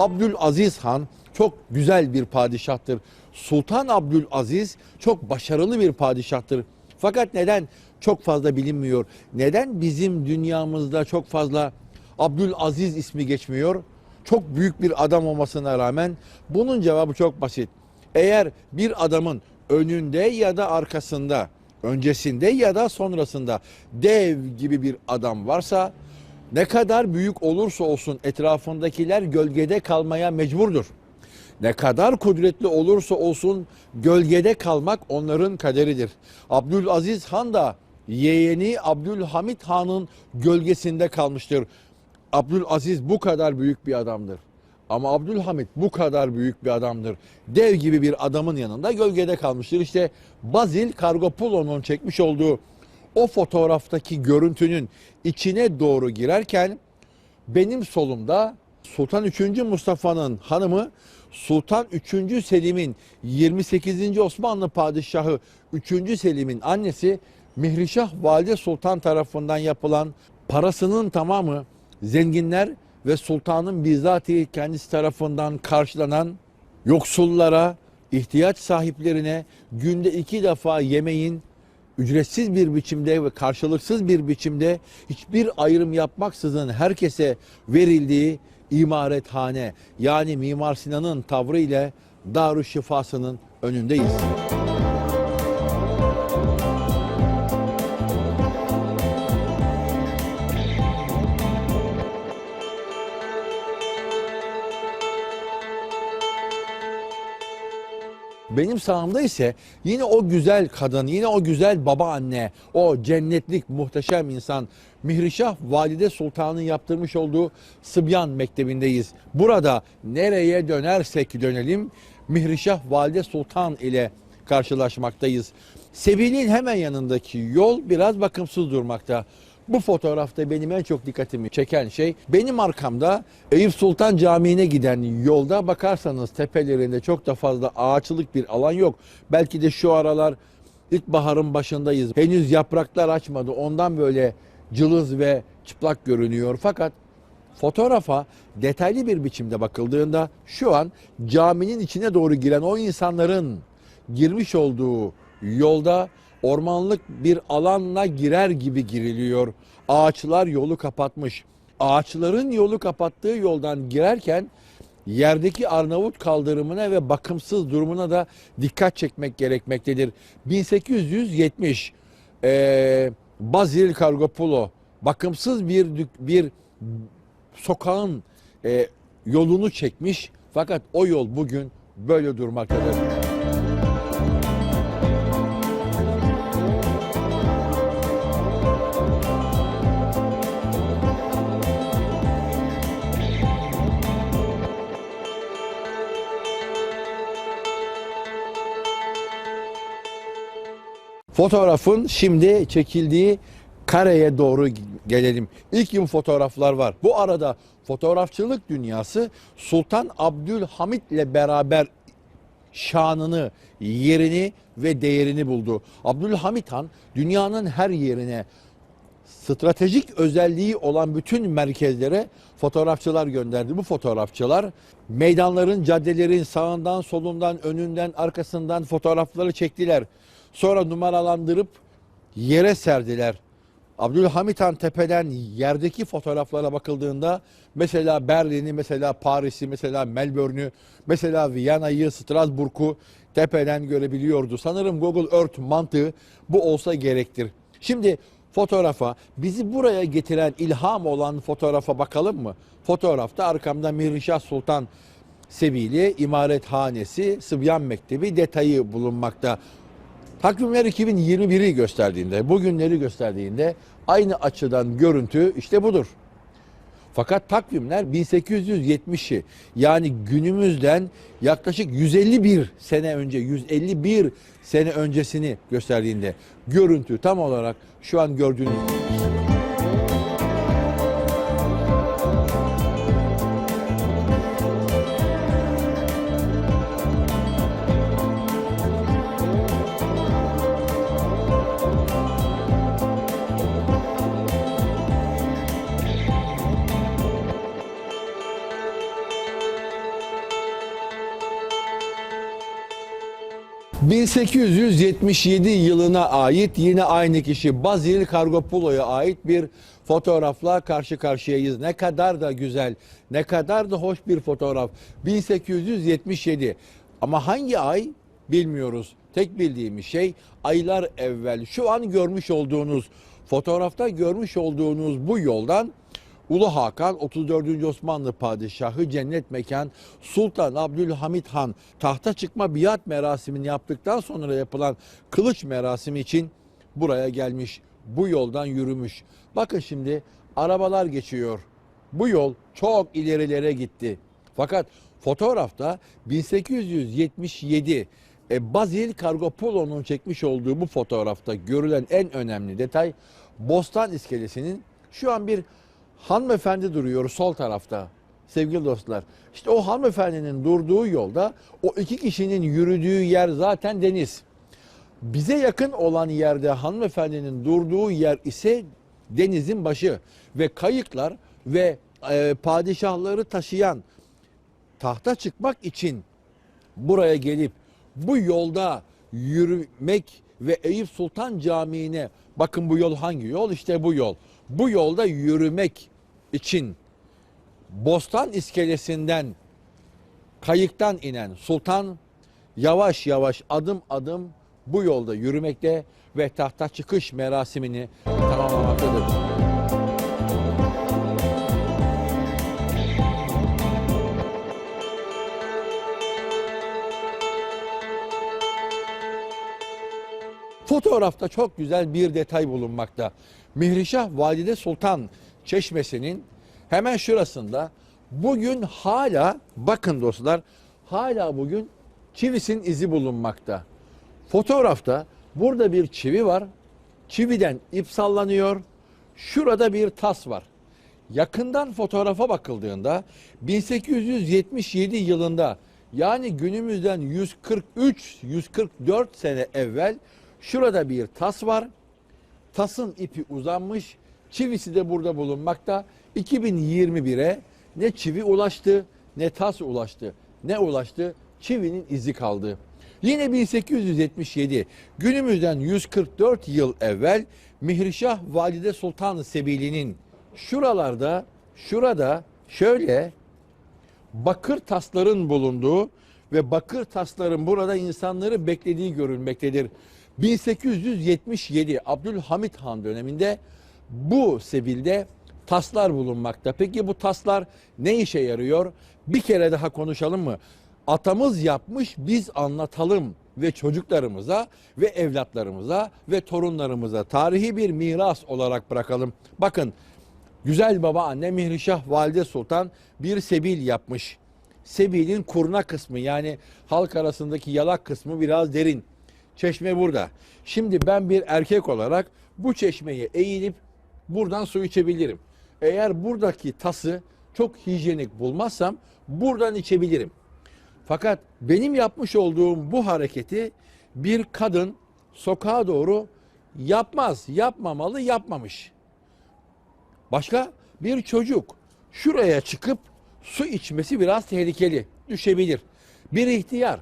Abdülaziz Han çok güzel bir padişahtır. Sultan Abdülaziz çok başarılı bir padişahtır. Fakat neden çok fazla bilinmiyor? Neden bizim dünyamızda çok fazla Abdülaziz ismi geçmiyor? Çok büyük bir adam olmasına rağmen bunun cevabı çok basit. Eğer bir adamın önünde ya da arkasında, öncesinde ya da sonrasında dev gibi bir adam varsa ne kadar büyük olursa olsun etrafındakiler gölgede kalmaya mecburdur. Ne kadar kudretli olursa olsun gölgede kalmak onların kaderidir. Abdülaziz Han da yeğeni Abdülhamit Han'ın gölgesinde kalmıştır. Abdülaziz bu kadar büyük bir adamdır. Ama Abdülhamit bu kadar büyük bir adamdır. Dev gibi bir adamın yanında gölgede kalmıştır. İşte Bazil Kargopoulo'nun çekmiş olduğu o fotoğraftaki görüntünün içine doğru girerken benim solumda Sultan 3. Mustafa'nın hanımı Sultan 3. Selim'in 28. Osmanlı padişahı 3. Selim'in annesi Mihrişah Valide Sultan tarafından yapılan parasının tamamı zenginler ve sultanın bizzati kendisi tarafından karşılanan yoksullara, ihtiyaç sahiplerine günde iki defa yemeğin ücretsiz bir biçimde ve karşılıksız bir biçimde hiçbir ayrım yapmaksızın herkese verildiği imarethane yani Mimar Sinan'ın tavrı ile Darüşşifası'nın önündeyiz. Benim sağımda ise yine o güzel kadın, yine o güzel baba anne, o cennetlik muhteşem insan Mihrişah Valide Sultan'ın yaptırmış olduğu Sıbyan Mektebi'ndeyiz. Burada nereye dönersek dönelim Mihrişah Valide Sultan ile karşılaşmaktayız. Sebil'in hemen yanındaki yol biraz bakımsız durmakta. Bu fotoğrafta benim en çok dikkatimi çeken şey benim arkamda Eyüp Sultan Camii'ne giden yolda bakarsanız tepelerinde çok da fazla ağaçlık bir alan yok. Belki de şu aralar ilkbaharın başındayız. Henüz yapraklar açmadı. Ondan böyle cılız ve çıplak görünüyor. Fakat fotoğrafa detaylı bir biçimde bakıldığında şu an caminin içine doğru giren o insanların girmiş olduğu yolda ormanlık bir alanla girer gibi giriliyor. Ağaçlar yolu kapatmış. Ağaçların yolu kapattığı yoldan girerken yerdeki Arnavut kaldırımına ve bakımsız durumuna da dikkat çekmek gerekmektedir. 1870 eee Bazil Kargopulo bakımsız bir bir sokağın eee, yolunu çekmiş fakat o yol bugün böyle durmaktadır. Fotoğrafın şimdi çekildiği kareye doğru gelelim. İlk yıl fotoğraflar var. Bu arada fotoğrafçılık dünyası Sultan Abdülhamit ile beraber şanını, yerini ve değerini buldu. Abdülhamit Han dünyanın her yerine stratejik özelliği olan bütün merkezlere fotoğrafçılar gönderdi. Bu fotoğrafçılar meydanların, caddelerin sağından, solundan, önünden, arkasından fotoğrafları çektiler. Sonra numaralandırıp yere serdiler. Abdülhamit Han tepeden yerdeki fotoğraflara bakıldığında mesela Berlin'i, mesela Paris'i, mesela Melbourne'ü, mesela Viyana'yı, Strasbourg'u tepeden görebiliyordu. Sanırım Google Earth mantığı bu olsa gerektir. Şimdi fotoğrafa bizi buraya getiren ilham olan fotoğrafa bakalım mı? Fotoğrafta arkamda Mirişah Sultan Sebili İmarethanesi Sıbyan Mektebi detayı bulunmakta. Takvimler 2021'i gösterdiğinde, bugünleri gösterdiğinde aynı açıdan görüntü işte budur. Fakat takvimler 1870'i yani günümüzden yaklaşık 151 sene önce, 151 sene öncesini gösterdiğinde görüntü tam olarak şu an gördüğünüz gibi. 1877 yılına ait yine aynı kişi Bazil Kargopoulo'ya ait bir fotoğrafla karşı karşıyayız. Ne kadar da güzel, ne kadar da hoş bir fotoğraf. 1877 ama hangi ay bilmiyoruz. Tek bildiğimiz şey aylar evvel şu an görmüş olduğunuz fotoğrafta görmüş olduğunuz bu yoldan Ulu Hakan 34. Osmanlı Padişahı cennet mekan Sultan Abdülhamit Han tahta çıkma biat merasimini yaptıktan sonra yapılan kılıç merasimi için buraya gelmiş. Bu yoldan yürümüş. Bakın şimdi arabalar geçiyor. Bu yol çok ilerilere gitti. Fakat fotoğrafta 1877 e, Bazil Kargopoulo'nun çekmiş olduğu bu fotoğrafta görülen en önemli detay Bostan iskelesinin şu an bir hanımefendi duruyor sol tarafta sevgili dostlar. İşte o hanımefendinin durduğu yolda o iki kişinin yürüdüğü yer zaten deniz. Bize yakın olan yerde hanımefendinin durduğu yer ise denizin başı ve kayıklar ve e, padişahları taşıyan tahta çıkmak için buraya gelip bu yolda yürümek ve Eyüp Sultan Camii'ne bakın bu yol hangi yol? İşte bu yol. Bu yolda yürümek için Bostan iskelesinden kayıktan inen sultan yavaş yavaş adım adım bu yolda yürümekte ve tahta çıkış merasimini tamamlamaktadır. Fotoğrafta çok güzel bir detay bulunmakta. Mihrişah Valide Sultan Çeşmesi'nin hemen şurasında bugün hala bakın dostlar hala bugün çivisin izi bulunmakta. Fotoğrafta burada bir çivi var. Çividen ip sallanıyor. Şurada bir tas var. Yakından fotoğrafa bakıldığında 1877 yılında yani günümüzden 143-144 sene evvel şurada bir tas var. Tasın ipi uzanmış, çivisi de burada bulunmakta. 2021'e ne çivi ulaştı ne tas ulaştı. Ne ulaştı? Çivinin izi kaldı. Yine 1877 günümüzden 144 yıl evvel Mihrişah Valide Sultan Sebili'nin şuralarda şurada şöyle bakır tasların bulunduğu ve bakır tasların burada insanları beklediği görülmektedir. 1877 Abdülhamit Han döneminde bu sebilde taslar bulunmakta. Peki bu taslar ne işe yarıyor? Bir kere daha konuşalım mı? Atamız yapmış biz anlatalım ve çocuklarımıza ve evlatlarımıza ve torunlarımıza tarihi bir miras olarak bırakalım. Bakın güzel baba anne Mihrişah Valide Sultan bir sebil yapmış. Sebilin kurna kısmı yani halk arasındaki yalak kısmı biraz derin. Çeşme burada. Şimdi ben bir erkek olarak bu çeşmeye eğilip buradan su içebilirim. Eğer buradaki tası çok hijyenik bulmazsam buradan içebilirim. Fakat benim yapmış olduğum bu hareketi bir kadın sokağa doğru yapmaz, yapmamalı, yapmamış. Başka bir çocuk şuraya çıkıp su içmesi biraz tehlikeli, düşebilir. Bir ihtiyar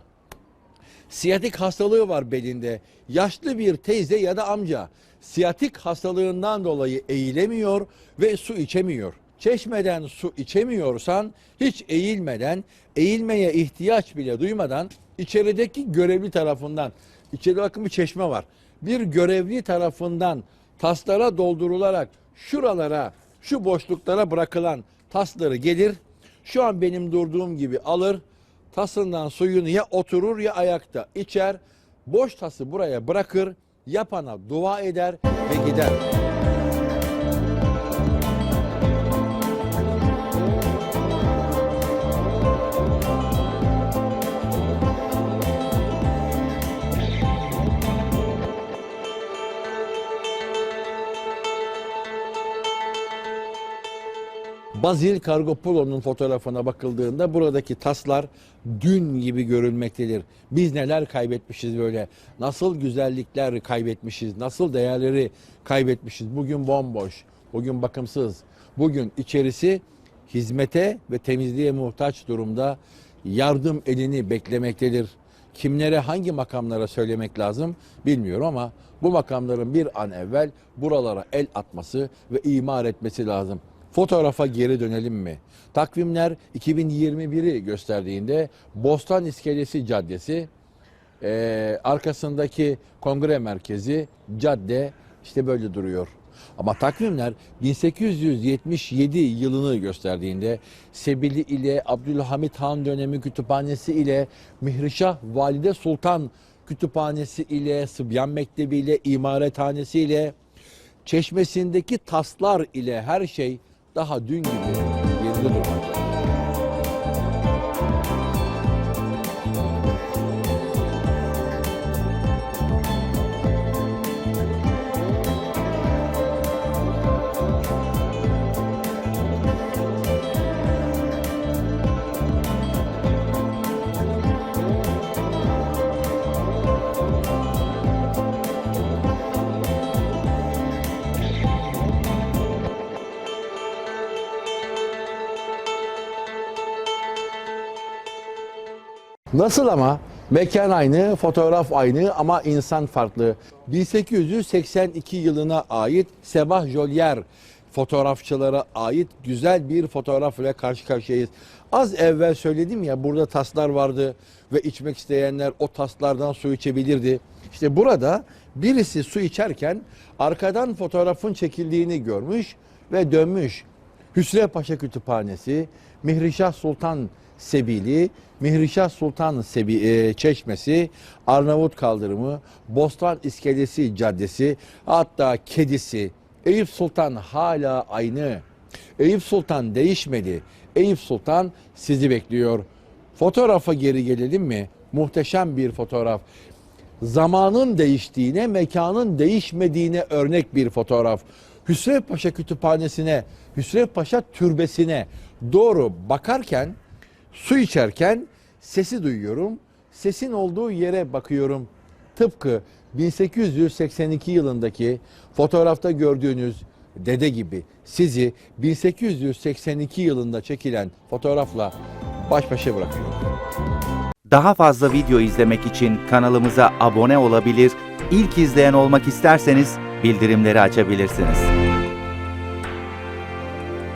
siyatik hastalığı var belinde. Yaşlı bir teyze ya da amca siyatik hastalığından dolayı eğilemiyor ve su içemiyor. Çeşmeden su içemiyorsan hiç eğilmeden, eğilmeye ihtiyaç bile duymadan içerideki görevli tarafından, içeride bakın bir çeşme var. Bir görevli tarafından taslara doldurularak şuralara, şu boşluklara bırakılan tasları gelir. Şu an benim durduğum gibi alır, tasından suyunu ya oturur ya ayakta içer. Boş tası buraya bırakır, yapana dua eder ve gider. Bazil Kargopoulo'nun fotoğrafına bakıldığında buradaki taslar dün gibi görülmektedir. Biz neler kaybetmişiz böyle. Nasıl güzellikler kaybetmişiz. Nasıl değerleri kaybetmişiz. Bugün bomboş. Bugün bakımsız. Bugün içerisi hizmete ve temizliğe muhtaç durumda yardım elini beklemektedir. kimlere hangi makamlara söylemek lazım bilmiyorum ama bu makamların bir an evvel buralara el atması ve imar etmesi lazım. Fotoğrafa geri dönelim mi? Takvimler 2021'i gösterdiğinde Bostan İskelesi Caddesi, ee, arkasındaki kongre merkezi, cadde işte böyle duruyor. Ama takvimler 1877 yılını gösterdiğinde Sebili ile Abdülhamit Han dönemi kütüphanesi ile Mihrişah Valide Sultan kütüphanesi ile Sıbyan Mektebi ile imarethanesi ile çeşmesindeki taslar ile her şey daha dün gibi yerinde durmakta. Nasıl ama? Mekan aynı, fotoğraf aynı ama insan farklı. 1882 yılına ait Sebah Jolier fotoğrafçılara ait güzel bir fotoğraf ile karşı karşıyayız. Az evvel söyledim ya burada taslar vardı ve içmek isteyenler o taslardan su içebilirdi. İşte burada birisi su içerken arkadan fotoğrafın çekildiğini görmüş ve dönmüş. Hüsrev Paşa Kütüphanesi, Mihrişah Sultan Sebili, Mihrişah Sultan Sebi, e, Çeşmesi, Arnavut Kaldırımı, Bostan İskelesi Caddesi, hatta kedisi, Eyüp Sultan hala aynı. Eyüp Sultan değişmedi. Eyüp Sultan sizi bekliyor. Fotoğrafa geri gelelim mi? Muhteşem bir fotoğraf. Zamanın değiştiğine, mekanın değişmediğine örnek bir fotoğraf. Hüsrev Paşa Kütüphanesi'ne, Hüsrev Paşa Türbesi'ne doğru bakarken, su içerken sesi duyuyorum. Sesin olduğu yere bakıyorum. Tıpkı 1882 yılındaki fotoğrafta gördüğünüz dede gibi sizi 1882 yılında çekilen fotoğrafla baş başa bırakıyor. Daha fazla video izlemek için kanalımıza abone olabilir, ilk izleyen olmak isterseniz bildirimleri açabilirsiniz.